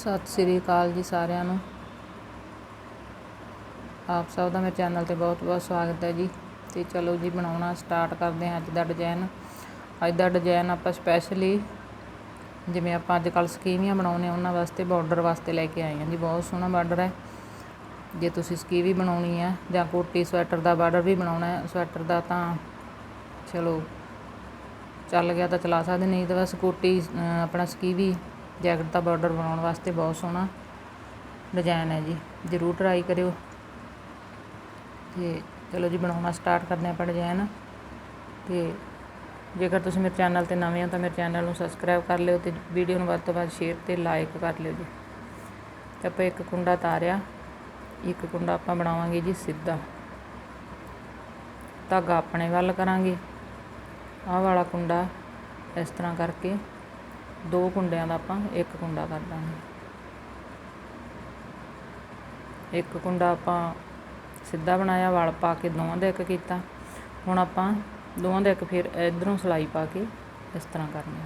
ਸਤਿ ਸ੍ਰੀ ਅਕਾਲ ਜੀ ਸਾਰਿਆਂ ਨੂੰ। ਆਪ ਸਭ ਦਾ ਮੇਰੇ ਚੈਨਲ ਤੇ ਬਹੁਤ ਬਹੁਤ ਸਵਾਗਤ ਹੈ ਜੀ। ਤੇ ਚਲੋ ਜੀ, ਬਣਾਉਣਾ ਸਟਾਰਟ ਕਰਦੇ ਹਾਂ ਅੱਜ ਦਾ ਡਿਜ਼ਾਈਨ ਅੱਜ ਦਾ ਡਿਜ਼ਾਈਨ ਆਪਾਂ ਸਪੈਸ਼ਲੀ ਜਿਵੇਂ ਆਪਾਂ ਅੱਜ ਕੱਲ ਸਕੀਵੀਆਂ ਬਣਾਉਨੇ ਉਹਨਾਂ ਵਾਸਤੇ ਬਾਰਡਰ ਵਾਸਤੇ ਲੈ ਕੇ ਆਏ ਹਾਂ ਜੀ। ਬਹੁਤ ਸੋਹਣਾ ਬਾਰਡਰ ਹੈ। ਜੇ ਤੁਸੀਂ ਸਕੀਵੀ ਬਣਾਉਣੀ ਹੈ ਜਾਂ ਕੋਟੀ ਸਵੈਟਰ ਦਾ ਬਾਰਡਰ ਵੀ ਬਣਾਉਣਾ ਹੈ, ਸਵੈਟਰ ਦਾ ਤਾਂ ਚਲੋ ਚੱਲ ਗਿਆ ਤਾਂ ਚਲਾ ਸਕਦੇ, ਨਹੀਂ ਤਾਂ ਬਸ ਕੋਟੀ ਆਪਣਾ ਸਕੀਵੀ ਜੈਕਟ ਦਾ ਬਾਰਡਰ ਬਣਾਉਣ ਵਾਸਤੇ ਬਹੁਤ ਸੋਹਣਾ ਡਿਜ਼ਾਈਨ ਹੈ ਜੀ, ਜ਼ਰੂਰ ਟਰਾਈ ਕਰਿਓ। ਤੇ ਚਲੋ ਜੀ, ਬਣਾਉਣਾ ਸਟਾਰਟ ਕਰਦੇ ਹਾਂ ਆਪਾਂ ਡਿਜ਼ਾਈਨ ਤੇ ਜੇਕਰ ਤੁਸੀਂ ਮੇਰੇ ਚੈਨਲ ਤੇ ਨਵੇਂ ਹੋ ਤਾਂ ਮੇਰੇ ਚੈਨਲ ਨੂੰ ਸਬਸਕ੍ਰਾਈਬ ਕਰ ਲਿਓ ਤੇ ਵੀਡੀਓ ਨੂੰ ਵੱਧ ਤੋਂ ਵੱਧ ਸ਼ੇਅਰ ਤੇ ਲਾਈਕ ਕਰ ਲਿਓ ਜੀ। ਤੇ ਆਪਾਂ ਇੱਕ ਕੁੰਡਾ ਤਾਰਿਆ, ਇੱਕ ਕੁੰਡਾ ਆਪਾਂ ਬਣਾਵਾਂਗੇ ਜੀ ਸਿੱਧਾ। ਧਾਗਾ ਆਪਣੇ ਵੱਲ ਕਰਾਂਗੇ। ਆਹ ਵਾਲਾ ਕੁੰਡਾ ਇਸ ਤਰ੍ਹਾਂ ਕਰਕੇ ਦੋ ਕੁੰਡਿਆਂ ਦਾ ਆਪਾਂ ਇੱਕ ਕੁੰਡਾ ਕਰ ਦਾਂਗੇ। ਇੱਕ ਕੁੰਡਾ ਆਪਾਂ ਸਿੱਧਾ ਬਣਾਇਆ, ਵਲ ਪਾ ਕੇ ਦੋਵਾਂ ਦਾ ਇੱਕ ਕੀਤਾ। ਹੁਣ ਆਪਾਂ ਦੋਵਾਂ ਦਾ ਇੱਕ ਫਿਰ ਇਧਰੋਂ ਸਲਾਈ ਪਾ ਕੇ ਇਸ ਤਰ੍ਹਾਂ ਕਰਨੀ।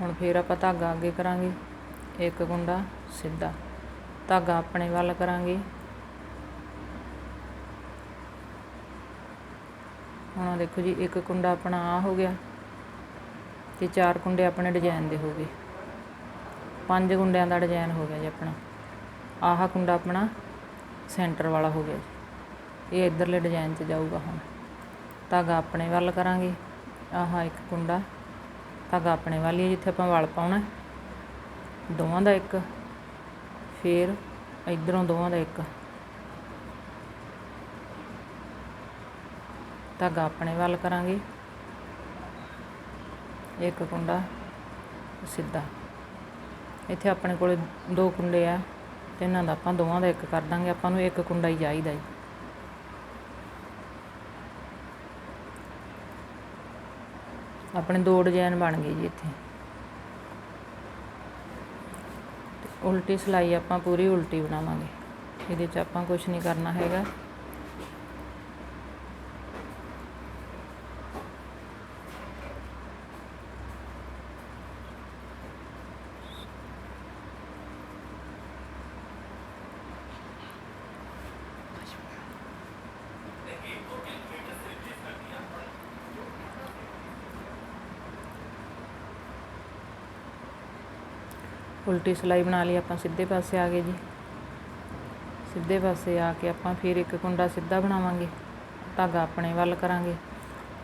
ਹੁਣ ਫਿਰ ਆਪਾਂ ਧਾਗਾ ਅੱਗੇ ਕਰਾਂਗੇ। ਇੱਕ ਕੁੰਡਾ ਸਿੱਧਾ। ਧਾਗਾ ਆਪਣੇ ਵੱਲ ਕਰਾਂਗੇ। ਹੁਣ ਦੇਖੋ ਜੀ, ਇੱਕ ਕੁੰਡਾ ਆਪਣਾ ਆ ਹੋ ਗਿਆ ਤੇ ਚਾਰ ਕੁੰਡੇ ਆਪਣੇ ਡਿਜ਼ਾਈਨ ਦੇ ਹੋ ਗਏ। ਪੰਜ ਕੁੰਡਿਆਂ ਦਾ ਡਿਜ਼ਾਈਨ ਹੋ ਗਿਆ ਜੀ ਆਪਣਾ। ਆਹ ਕੁੰਡਾ ਆਪਣਾ ਸੈਂਟਰ ਵਾਲਾ ਹੋ ਗਿਆ ਜੀ। ਇਹ ਇਧਰਲੇ ਡਿਜ਼ਾਈਨ 'ਚ ਜਾਊਗਾ ਹੁਣ। ਧਾਗਾ ਆਪਣੇ ਵੱਲ ਕਰਾਂਗੇ। ਆਹ ਇੱਕ ਕੁੰਡਾ ਧਾਗਾ ਆਪਣੇ ਵੱਲ ਹੀ ਜਿੱਥੇ ਆਪਾਂ ਵਲ ਪਾਉਣਾ। ਦੋਵਾਂ ਦਾ ਇੱਕ। ਫੇਰ ਇਧਰੋਂ ਦੋਵਾਂ ਦਾ ਇੱਕ। ਧਾਗਾ ਆਪਣੇ ਵੱਲ ਕਰਾਂਗੇ। ਇੱਕ ਕੁੰਡਾ, ਸਿੱਧਾ। ਇੱਥੇ ਆਪਣੇ ਕੋਲੇ ਦੋ ਕੁੰਡੇ ਆ, ਤੇ ਇਹਨਾਂ ਦਾ ਆਪਾਂ ਦੋਵਾਂ ਦਾ ਇੱਕ ਕਰ ਦਾਂਗੇ। ਆਪਾਂ ਨੂੰ ਇੱਕ ਕੁੰਡਾ ਹੀ ਚਾਹੀਦਾ ਜੀ। ਆਪਣੇ ਦੋ ਡਿਜ਼ਾਈਨ ਬਣ ਗਏ ਜੀ ਇੱਥੇ। ਉਲਟੀ ਸਲਾਈ ਆਪਾਂ ਪੂਰੀ ਉਲਟੀ ਬਣਾਵਾਂਗੇ। ਇਹਦੇ 'ਚ ਆਪਾਂ ਕੁਝ ਨਹੀਂ ਕਰਨਾ ਹੈਗਾ। ਉਲਟੀ ਸਿਲਾਈ ਬਣਾ ਲਈ, ਆਪਾਂ ਸਿੱਧੇ ਪਾਸੇ ਆ ਗਏ ਜੀ। ਸਿੱਧੇ ਪਾਸੇ ਆ ਕੇ ਆਪਾਂ ਫਿਰ ਇੱਕ ਕੁੰਡਾ ਸਿੱਧਾ ਬਣਾਵਾਂਗੇ, ਧਾਗਾ ਆਪਣੇ ਵੱਲ ਕਰਾਂਗੇ।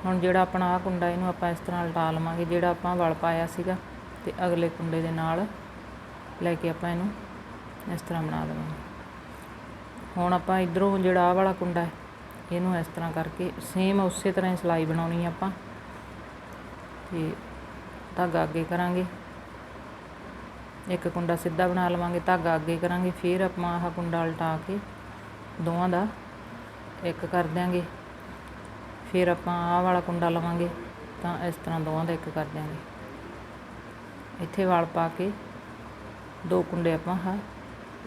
ਹੁਣ ਜਿਹੜਾ ਆਪਣਾ ਆ ਕੁੰਡਾ, ਇਹਨੂੰ ਆਪਾਂ ਇਸ ਤਰ੍ਹਾਂ ਲਟਾ ਲਵਾਂਗੇ, ਜਿਹੜਾ ਆਪਾਂ ਵਲ ਪਾਇਆ ਸੀਗਾ ਤੇ ਅਗਲੇ ਕੁੰਡੇ ਦੇ ਨਾਲ ਲੈ ਕੇ ਆਪਾਂ ਇਹਨੂੰ ਇਸ ਤਰ੍ਹਾਂ ਬਣਾ ਦੇਵਾਂਗੇ। ਹੁਣ ਆਪਾਂ ਇਧਰੋਂ ਜਿਹੜਾ ਆ ਵਾਲਾ ਕੁੰਡਾ ਹੈ, ਇਹਨੂੰ ਇਸ ਤਰ੍ਹਾਂ ਕਰਕੇ ਸੇਮ ਉਸੇ ਤਰ੍ਹਾਂ ਹੀ ਸਿਲਾਈ ਬਣਾਉਣੀ ਆਪਾਂ ਤੇ ਧਾਗਾ ਅੱਗੇ ਕਰਾਂਗੇ। ਇੱਕ ਕੁੰਡਾ ਸਿੱਧਾ ਬਣਾ ਲਵਾਂਗੇ, ਧਾਗਾ ਅੱਗੇ ਕਰਾਂਗੇ, ਫਿਰ ਆਪਾਂ ਆਹ ਕੁੰਡਾ ਉਲਟਾ ਕੇ ਦੋਵਾਂ ਦਾ ਇੱਕ ਕਰ ਦਿਆਂਗੇ। ਫਿਰ ਆਪਾਂ ਆਹ ਵਾਲਾ ਕੁੰਡਾ ਲਵਾਂਗੇ, ਤਾਂ ਇਸ ਤਰ੍ਹਾਂ ਦੋਵਾਂ ਦਾ ਇੱਕ ਕਰ ਦਿਆਂਗੇ। ਇੱਥੇ ਵਾਲ ਪਾ ਕੇ ਦੋ ਕੁੰਡੇ ਆਪਾਂ ਆਹ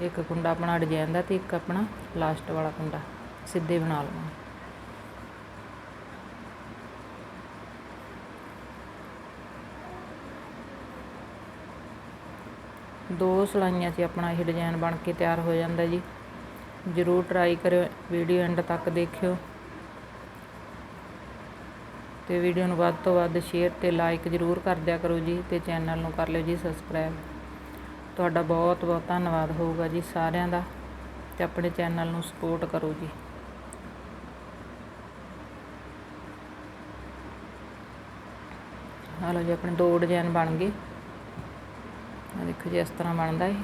ਇੱਕ ਕੁੰਡਾ ਆਪਣਾ ਡਿਜ਼ਾਈਨ ਦਾ ਤੇ ਇੱਕ ਆਪਣਾ ਲਾਸਟ ਵਾਲਾ ਕੁੰਡਾ ਸਿੱਧੇ ਬਣਾ ਲਵਾਂਗੇ। ਦੋ ਸਲਾਈਆਂ 'ਚ ਆਪਣਾ ਇਹ ਡਿਜ਼ਾਈਨ ਬਣ ਕੇ ਤਿਆਰ ਹੋ ਜਾਂਦਾ ਜੀ। ਜ਼ਰੂਰ ਟਰਾਈ ਕਰਿਓ ਵੀਡੀਓ ਐਂਡ ਤੱਕ ਦੇਖਿਓ। ਤੇ ਵੀਡੀਓ ਨੂੰ ਵੱਧ ਤੋਂ ਵੱਧ ਸ਼ੇਅਰ ਤੇ ਲਾਈਕ ਜ਼ਰੂਰ ਕਰ ਦਿਆ ਕਰੋ ਜੀ ਤੇ ਚੈਨਲ ਨੂੰ ਕਰ ਲਿਓ ਜੀ ਸਬਸਕ੍ਰਾਈਬ ਤੁਹਾਡਾ ਬਹੁਤ ਬਹੁਤ ਧੰਨਵਾਦ ਹੋਊਗਾ ਜੀ ਸਾਰਿਆਂ ਦਾ ਤੇ ਆਪਣੇ ਚੈਨਲ ਨੂੰ ਸਪੋਰਟ ਕਰੋ ਜੀ। ਹਾਲੋ ਜੀ, ਆਪਣੇ ਦੋ ਡਿਜ਼ਾਈਨ ਬਣ ਗਏ। ਆ ਦੇਖੋ ਜੀ, ਇਸ ਤਰ੍ਹਾਂ ਬਣਦਾ ਹੈ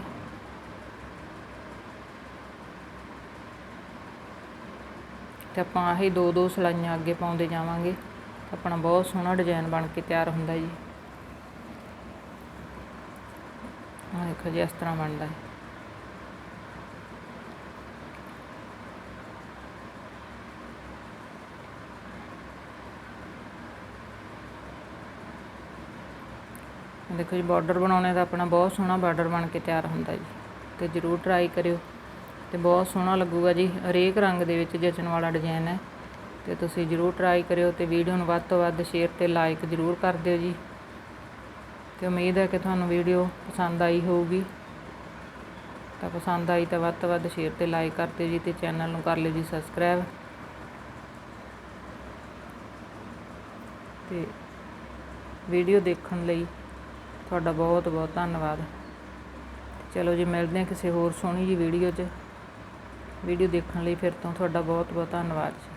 ਤੇ ਆਪਾਂ ਆਹੀ ਦੋ ਦੋ ਸਲਾਈਆਂ ਅੱਗੇ ਪਾਉਂਦੇ ਜਾਵਾਂਗੇ। ਆਪਣਾ ਬਹੁਤ ਸੋਹਣਾ ਡਿਜ਼ਾਈਨ ਬਣ ਕੇ ਤਿਆਰ ਹੁੰਦਾ ਜੀ। ਆ ਦੇਖੋ ਜੀ, ਇਸ ਤਰ੍ਹਾਂ ਬਣਦਾ ਹੈ ਦੇਖੋ ਜੀ ਬਾਰਡਰ ਬਣਾਉਣੇ ਦਾ ਆਪਣਾ ਬਹੁਤ ਸੋਹਣਾ ਬਾਰਡਰ ਬਣ ਕੇ ਤਿਆਰ ਹੁੰਦਾ ਜੀ। ਤੇ ਜਰੂਰ ਟਰਾਈ ਕਰਿਓ। ਤੇ ਬਹੁਤ ਸੋਹਣਾ ਲੱਗੂਗਾ ਜੀ, ਹਰੇਕ ਰੰਗ ਦੇ ਵਿੱਚ ਜਚਣ ਵਾਲਾ ਡਿਜ਼ਾਈਨ ਹੈ। ਤੇ ਤੁਸੀਂ ਜਰੂਰ ਟਰਾਈ ਕਰਿਓ ਤੇ ਵੀਡੀਓ ਨੂੰ ਵੱਧ ਤੋਂ ਵੱਧ ਸ਼ੇਅਰ ਤੇ ਲਾਈਕ ਜਰੂਰ ਕਰ ਦਿਓ ਜੀ। ਤੇ ਉਮੀਦ ਹੈ ਕਿ ਤੁਹਾਨੂੰ ਵੀਡੀਓ ਪਸੰਦ ਆਈ ਹੋਊਗੀ। ਤਾਂ ਪਸੰਦ ਆਈ ਤਾਂ ਵੱਧ ਤੋਂ ਵੱਧ ਸ਼ੇਅਰ ਤੇ ਲਾਈਕ ਕਰ ਦਿਓ ਜੀ ਤੇ ਚੈਨਲ ਨੂੰ ਕਰ ਲਿਓ ਜੀ ਸਬਸਕ੍ਰਾਈਬ ਤੇ ਵੀਡੀਓ ਦੇਖਣ ਲਈ ਤੁਹਾਡਾ ਬਹੁਤ ਬਹੁਤ ਧੰਨਵਾਦ। ਚਲੋ ਜੀ, ਮਿਲਦੇ ਹਾਂ ਕਿਸੇ ਹੋਰ ਸੋਹਣੀ ਜੀ ਵੀਡੀਓ 'ਚ। ਵੀਡੀਓ ਦੇਖਣ ਲਈ ਫਿਰ ਤੋਂ ਤੁਹਾਡਾ ਬਹੁਤ ਬਹੁਤ ਧੰਨਵਾਦ ਜੀ।